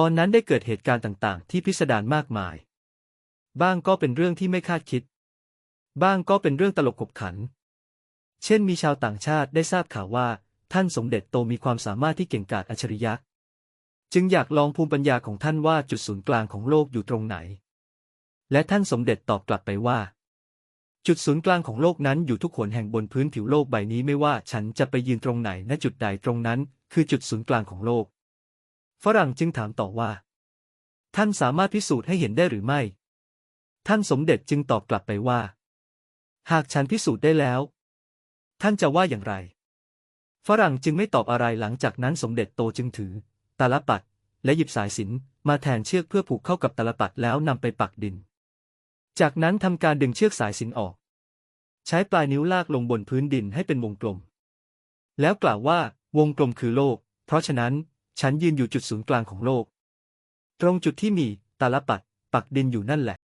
ตอนนั้นได้เกิดเหตุการณ์ต่างๆ ที่พิสดารมากมาย บ้างก็เป็นเรื่องที่ไม่คาดคิด บ้างก็เป็นเรื่องตลกขบขัน เช่นมีชาวต่างชาติได้ทราบข่าวว่า ท่านสมเด็จโตมีความสามารถที่เก่งกาจอัจฉริยะ จึงอยากลองภูมิปัญญาของท่านว่าจุดศูนย์กลางของโลกอยู่ตรงไหน และท่านสมเด็จตอบกลับไปว่า จุดศูนย์กลางของโลกนั้นอยู่ทุกขนแห่งบนพื้นผิวโลกใบนี้ไม่ว่าฉันจะไปยืนตรงไหนณจุดใดตรงนั้น คือจุดศูนย์กลางของโลก ฝรั่งจึงถามต่อว่า ท่านสามารถพิสูจน์ให้เห็นได้หรือไม่ ท่านสมเด็จจึงตอบกลับไปว่า หากฉันพิสูจน์ได้แล้ว ท่านจะว่าอย่างไร ฝรั่งจึงไม่ตอบอะไรหลังจากนั้นสมเด็จโตจึงถือตาลปัดและหยิบสายสินมาแทนเชือกเพื่อผูกเข้ากับตาลปัดแล้วนำไปปักดิน จากนั้นทำการดึงเชือกสายสินออก ใช้ปลายนิ้วลากลงบนพื้นดินให้เป็นวงกลม แล้วกล่าวว่าวงกลมคือโลก เพราะฉะนั้น ฉันยืนอยู่จุดศูนย์กลางของโลก ตรงจุดที่มีตาลปัดปักดินอยู่นั่นแหละ